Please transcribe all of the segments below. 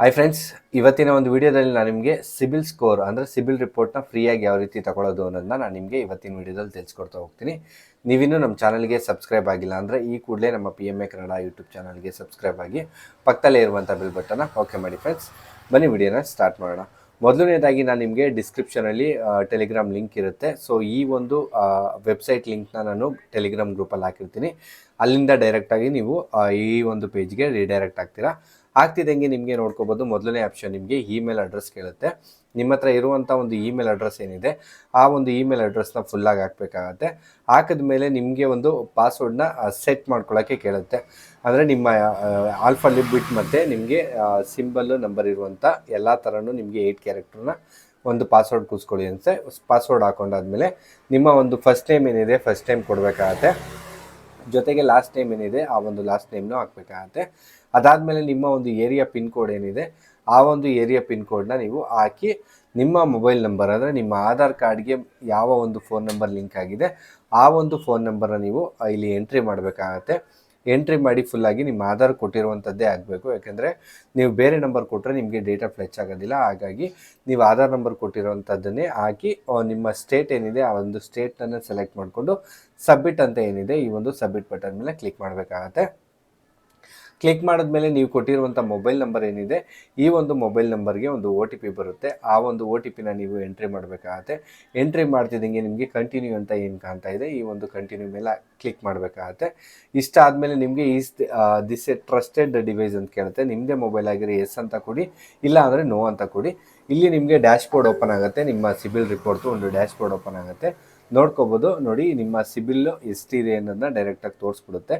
Hi friends ಇವತ್ತಿನ ಒಂದು ವಿಡಿಯೋದಲ್ಲಿ ನಾನು ನಿಮಗೆ ಸಿಬಿಲ್ ಸ್ಕೋರ್ ಅಂದರೆ ಸಿಬಿಲ್ ರಿಪೋರ್ಟ್ನ ಫ್ರೀಯಾಗಿ ಯಾವ ರೀತಿ ತಗೊಳ್ಳೋದು ಅನ್ನೋದನ್ನ ನಾನು ನಿಮಗೆ ಇವತ್ತಿನ ವಿಡಿಯೋದಲ್ಲಿ ತಿಳಿಸ್ಕೊಡ್ತಾ ಹೋಗ್ತೀನಿ. ನೀವಿನ್ನೂ ನಮ್ಮ ಚಾನಲ್ಗೆ ಸಬ್ಸ್ಕ್ರೈಬ್ ಆಗಿಲ್ಲ ಅಂದರೆ ಈ ಕೂಡಲೇ ನಮ್ಮ P M A Kannada YouTube ಚಾನಲ್ಗೆ ಸಬ್ಸ್ಕ್ರೈಬ್ ಆಗಿ ಪಕ್ಕದಲ್ಲೇ ಇರುವಂಥ ಬಿಲ್ ಬಟನ್ನ ಓಕೆ ಮಾಡಿ ಫ್ರೆಂಡ್ಸ್ ಬನ್ನಿ ವಿಡಿಯೋನ ಸ್ಟಾರ್ಟ್ ಮಾಡೋಣ. ಮೊದಲನೇದಾಗಿ ನಾನು ನಿಮಗೆ ಡಿಸ್ಕ್ರಿಪ್ಷನಲ್ಲಿ ಟೆಲಿಗ್ರಾಮ್ ಲಿಂಕ್ ಇರುತ್ತೆ. ಸೊ ಈ ಒಂದು ವೆಬ್ಸೈಟ್ ಲಿಂಕ್ನ ನಾನು ಟೆಲಿಗ್ರಾಮ್ ಗ್ರೂಪಲ್ಲಿ ಹಾಕಿರ್ತೀನಿ. ಅಲ್ಲಿಂದ ಡೈರೆಕ್ಟಾಗಿ ನೀವು ಈ ಒಂದು ಪೇಜ್ಗೆ ರೀಡೈರೆಕ್ಟ್ ಆಗ್ತೀರಾ. ಆಗ್ತಿದ್ದಂಗೆ ನಿಮಗೆ ನೋಡ್ಕೋಬೋದು. ಮೊದಲನೇ ಆಪ್ಷನ್ ನಿಮಗೆ ಇಮೇಲ್ ಅಡ್ರೆಸ್ ಕೇಳುತ್ತೆ. ನಿಮ್ಮ ಹತ್ರ ಇರುವಂಥ ಒಂದು ಇಮೇಲ್ ಅಡ್ರೆಸ್ ಏನಿದೆ, ಆ ಒಂದು ಇಮೇಲ್ ಅಡ್ರೆಸ್ನ ಫುಲ್ಲಾಗಿ ಹಾಕಬೇಕಾಗತ್ತೆ. ಹಾಕಿದ ಮೇಲೆ ನಿಮಗೆ ಒಂದು ಪಾಸ್ವರ್ಡ್ನ ಸೆಟ್ ಮಾಡ್ಕೊಳ್ಳೋಕ್ಕೆ ಕೇಳುತ್ತೆ. ಅಂದರೆ ನಿಮ್ಮ ಆಲ್ಫಾ ಬಿಟ್ ಮತ್ತು ನಿಮಗೆ ಸಿಂಬಲ್ಲು ನಂಬರ್ ಇರುವಂಥ ಎಲ್ಲ ಥರನೂ ನಿಮಗೆ ಏಯ್ಟ್ ಕ್ಯಾರೆಕ್ಟರ್ನ ಒಂದು ಪಾಸ್ವರ್ಡ್ ಕೂಸ್ಕೊಳ್ಳಿ ಅಂತ ಪಾಸ್ವರ್ಡ್ ಹಾಕೊಂಡಾದ್ಮೇಲೆ ನಿಮ್ಮ ಒಂದು ಫಸ್ಟ್ ನೇಮ್ ಏನಿದೆ ಫಸ್ಟ್ ಟೈಮ್ ಕೊಡಬೇಕಾಗತ್ತೆ. ಜೊತೆಗೆ ಲಾಸ್ಟ್ ನೇಮ್ ಏನಿದೆ, ಆ ಒಂದು ಲಾಸ್ಟ್ ನೇಮ್ನು ಹಾಕಬೇಕಾಗತ್ತೆ. ಅದಾದಮೇಲೆ ನಿಮ್ಮ ಒಂದು ಏರಿಯಾ ಪಿನ್ ಕೋಡ್ ಏನಿದೆ, ಆ ಒಂದು ಏರಿಯಾ ಪಿನ್ ಕೋಡ್ನ ನೀವು ಹಾಕಿ, ನಿಮ್ಮ ಮೊಬೈಲ್ ನಂಬರ್ ಅಂದರೆ ನಿಮ್ಮ ಆಧಾರ್ ಕಾರ್ಡ್ಗೆ ಯಾವ ಒಂದು ಫೋನ್ ನಂಬರ್ ಲಿಂಕ್ ಆಗಿದೆ, ಆ ಒಂದು ಫೋನ್ ನಂಬರ್ನ ನೀವು ಇಲ್ಲಿ ಎಂಟ್ರಿ ಮಾಡಬೇಕಾಗತ್ತೆ. ಎಂಟ್ರಿ ಮಾಡಿ ಫುಲ್ಲಾಗಿ ನಿಮ್ಮ ಆಧಾರ್ ಕೊಟ್ಟಿರುವಂಥದ್ದೇ ಆಗಬೇಕು. ಯಾಕೆಂದರೆ ನೀವು ಬೇರೆ ನಂಬರ್ ಕೊಟ್ಟರೆ ನಿಮಗೆ ಡೇಟಾ ಫ್ಲೆಚ್ ಆಗೋದಿಲ್ಲ. ಹಾಗಾಗಿ ನೀವು ಆಧಾರ್ ನಂಬರ್ ಕೊಟ್ಟಿರುವಂಥದ್ದನ್ನೇ ಹಾಕಿ ನಿಮ್ಮ ಸ್ಟೇಟ್ ಏನಿದೆ, ಆ ಒಂದು ಸ್ಟೇಟನ್ನು ಸೆಲೆಕ್ಟ್ ಮಾಡಿಕೊಂಡು ಸಬ್ಮಿಟ್ ಅಂತ ಏನಿದೆ, ಈ ಒಂದು ಸಬ್ಮಿಟ್ ಬಟನ್ ಮೇಲೆ ಕ್ಲಿಕ್ ಮಾಡಬೇಕಾಗತ್ತೆ. ಕ್ಲಿಕ್ ಮಾಡಿದ್ಮೇಲೆ ನೀವು ಕೊಟ್ಟಿರುವಂಥ ಮೊಬೈಲ್ ನಂಬರ್ ಏನಿದೆ, ಈ ಒಂದು ಮೊಬೈಲ್ ನಂಬರ್ಗೆ ಒಂದು ಒ ಟಿ ಪಿ ಬರುತ್ತೆ. ಆ ಒಂದು ಒ ಟಿ ಪಿನ ನೀವು ಎಂಟ್ರಿ ಮಾಡಬೇಕಾಗತ್ತೆ. ಎಂಟ್ರಿ ಮಾಡ್ತಿದ್ದಂಗೆ ನಿಮಗೆ ಕಂಟಿನ್ಯೂ ಅಂತ ಏನು ಕಾಣ್ತಾ ಇದೆ, ಈ ಒಂದು ಕಂಟಿನ್ಯೂ ಮೇಲೆ ಕ್ಲಿಕ್ ಮಾಡಬೇಕಾಗತ್ತೆ. ಇಷ್ಟ ಆದಮೇಲೆ ನಿಮಗೆ ಈ ದಿಸ್ ಎ ಟ್ರಸ್ಟೆಡ್ ಡಿವೈಸ್ ಅಂತ ಕೇಳುತ್ತೆ. ನಿಮ್ಮದೇ ಮೊಬೈಲ್ ಆಗಿರೋ ಎಸ್ ಅಂತ ಕೊಡಿ, ಇಲ್ಲ ಅಂದರೆ ನೋ ಅಂತ ಕೊಡಿ. ಇಲ್ಲಿ ನಿಮಗೆ ಡ್ಯಾಶ್ ಬೋರ್ಡ್ ಓಪನ್ ಆಗುತ್ತೆ. ನಿಮ್ಮ ಸಿಬಿಲ್ ರಿಪೋರ್ಟ್ದು ಒಂದು ಡ್ಯಾಶ್ ಬೋರ್ಡ್ ಓಪನ್ ಆಗುತ್ತೆ. ನೋಡ್ಕೋಬೋದು. ನೋಡಿ, ನಿಮ್ಮ ಸಿಬಿಲ್ ಎಷ್ಟಿದೆ ಅನ್ನೋದನ್ನ ಡೈರೆಕ್ಟಾಗಿ ತೋರಿಸ್ಬಿಡುತ್ತೆ.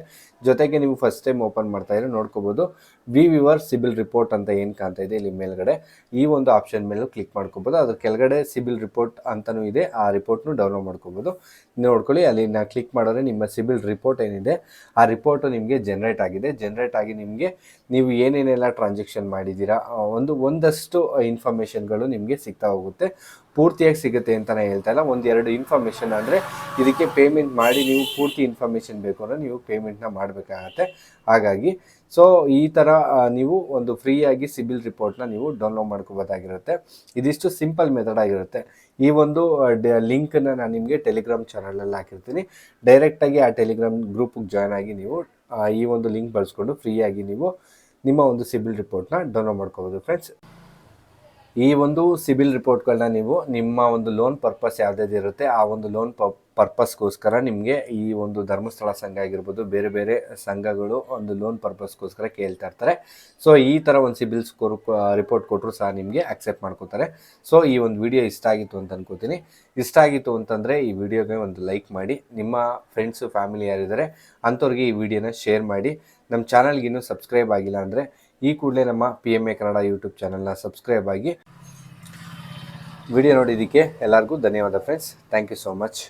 ಜೊತೆಗೆ ನೀವು ಫಸ್ಟ್ ಟೈಮ್ ಓಪನ್ ಮಾಡ್ತಾ ಇದ್ರೆ ನೋಡ್ಕೋಬೋದು. ವಿ ವಿವರ್ ಸಿಬಿಲ್ ರಿಪೋರ್ಟ್ ಅಂತ ಏನು ಕಾಣ್ತಾ ಇದೆ ಇಲ್ಲಿ ಮೇಲ್ಗಡೆ. ಈ ಒಂದು ಆಪ್ಷನ್ ಮೇಲೂ ಕ್ಲಿಕ್ ಮಾಡ್ಕೋಬೋದು. ಅದ್ರ ಕೆಳಗಡೆ ಸಿಬಿಲ್ ರಿಪೋರ್ಟ್ ಅಂತಲೂ ಇದೆ. ಆ ರಿಪೋರ್ಟ್ನು ಡೌನ್ಲೋಡ್ ಮಾಡ್ಕೋಬೋದು. ನೋಡ್ಕೊಳ್ಳಿ, ಅಲ್ಲಿ ಕ್ಲಿಕ್ ಮಾಡಿದ್ರೆ ನಿಮ್ಮ ಸಿಬಿಲ್ ರಿಪೋರ್ಟ್ ಏನಿದೆ, ಆ ರಿಪೋರ್ಟು ನಿಮಗೆ ಜನ್ರೇಟ್ ಆಗಿದೆ. ಜನ್ರೇಟ್ ಆಗಿ ನಿಮಗೆ ನೀವು ಏನೇನೆಲ್ಲ ಟ್ರಾನ್ಸಾಕ್ಷನ್ ಮಾಡಿದ್ದೀರಾ ಒಂದು, ಒಂದಷ್ಟು ಇನ್ಫಾರ್ಮೇಷನ್ಗಳು ನಿಮಗೆ ಸಿಗ್ತಾ ಹೋಗುತ್ತೆ. ಪೂರ್ತಿಯಾಗಿ ಸಿಗುತ್ತೆ ಅಂತಲೇ ಹೇಳ್ತಾ ಇಲ್ಲ. ಒಂದು ಎರಡು ಇನ್ಫಾರ್ಮೇಷನ್ ಅಂದರೆ ಇದಕ್ಕೆ ಪೇಮೆಂಟ್ ಮಾಡಿ ನೀವು ಪೂರ್ತಿ ಇನ್ಫಾರ್ಮೇಷನ್ ಬೇಕು ಅಂದರೆ ನೀವು ಪೇಮೆಂಟ್ನ ಮಾಡಬೇಕಾಗತ್ತೆ. ಹಾಗಾಗಿ ಸೊ ಈ ಥರ ನೀವು ಒಂದು ಫ್ರೀಯಾಗಿ ಸಿಬಿಲ್ ರಿಪೋರ್ಟ್ನ ನೀವು ಡೌನ್ಲೋಡ್ ಮಾಡ್ಕೋಬೋದಾಗಿರುತ್ತೆ. ಇದಿಷ್ಟು ಸಿಂಪಲ್ ಮೆಥಡ್ ಆಗಿರುತ್ತೆ. ಈ ಒಂದು ಲಿಂಕನ್ನು ನಾನು ನಿಮಗೆ ಟೆಲಿಗ್ರಾಮ್ ಚಾನಲಲ್ಲಿ ಹಾಕಿರ್ತೀನಿ. ಡೈರೆಕ್ಟಾಗಿ ಆ ಟೆಲಿಗ್ರಾಮ್ ಗ್ರೂಪಿಗೆ ಜಾಯ್ನ್ ಆಗಿ ನೀವು ಈ ಒಂದು ಲಿಂಕ್ ಬಳಸ್ಕೊಂಡು ಫ್ರೀಯಾಗಿ ನೀವು ನಿಮ್ಮ ಒಂದು ಸಿಬಿಲ್ ರಿಪೋರ್ಟ್ನ ಡೌನ್ಲೋಡ್ ಮಾಡ್ಕೋಬೋದು ಫ್ರೆಂಡ್ಸ್ ಈ ಒಂದು ಸಿಬಿಲ್ ರಿಪೋರ್ಟ್ಗಳನ್ನ ನೀವು ನಿಮ್ಮ ಒಂದು ಲೋನ್ ಪರ್ಪಸ್ ಇರುತ್ತೆ, ಆ ಒಂದು ಲೋನ್ ಪ, ಪರ್ಪಸ್ಗೋಸ್ಕರ ನಿಮಗೆ ಈ ಒಂದು ಧರ್ಮಸ್ಥಳ ಸಂಘ ಆಗಿರ್ಬೋದು, ಬೇರೆ ಬೇರೆ ಸಂಘಗಳು ಒಂದು ಲೋನ್ ಪರ್ಪಸ್ಗೋಸ್ಕರ ಕೇಳ್ತಾ ಇರ್ತಾರೆ. ಸೊ, ಈ ಥರ ಒಂದು ಸಿಬಿಲ್ ಸ್ಕೋರ್ ರಿಪೋರ್ಟ್ ಕೊಟ್ಟರು ಸಹ ನಿಮಗೆ ಅಕ್ಸೆಪ್ಟ್ ಮಾಡ್ಕೋತಾರೆ. ಸೊ, ಈ ಒಂದು ವಿಡಿಯೋ ಇಷ್ಟ ಆಗಿತ್ತು ಅಂತ ಅನ್ಕೋತೀನಿ. ಇಷ್ಟ ಆಗಿತ್ತು ಅಂತಂದರೆ ಈ ವಿಡಿಯೋಗೆ ಒಂದು ಲೈಕ್ ಮಾಡಿ, ನಿಮ್ಮ ಫ್ರೆಂಡ್ಸು, ಫ್ಯಾಮಿಲಿ ಯಾರಿದ್ದಾರೆ ಅಂಥವ್ರಿಗೆ ಈ ವಿಡಿಯೋನ ಶೇರ್ ಮಾಡಿ, ನಮ್ಮ ಚಾನಲ್ಗೆ ಇನ್ನೂ ಸಬ್ಸ್ಕ್ರೈಬ್ ಆಗಿಲ್ಲ ಅಂದರೆ ಈ ಕೂಡಲೇ ನಮ್ಮ P M A Kannada YouTube ಚಾನಲ್ನ ಸಬ್ಸ್ಕ್ರೈಬ್ ಆಗಿ ವಿಡಿಯೋ ನೋಡಿದ್ದಕ್ಕೆ ಎಲ್ಲರಿಗೂ ಧನ್ಯವಾದ friends thank you so much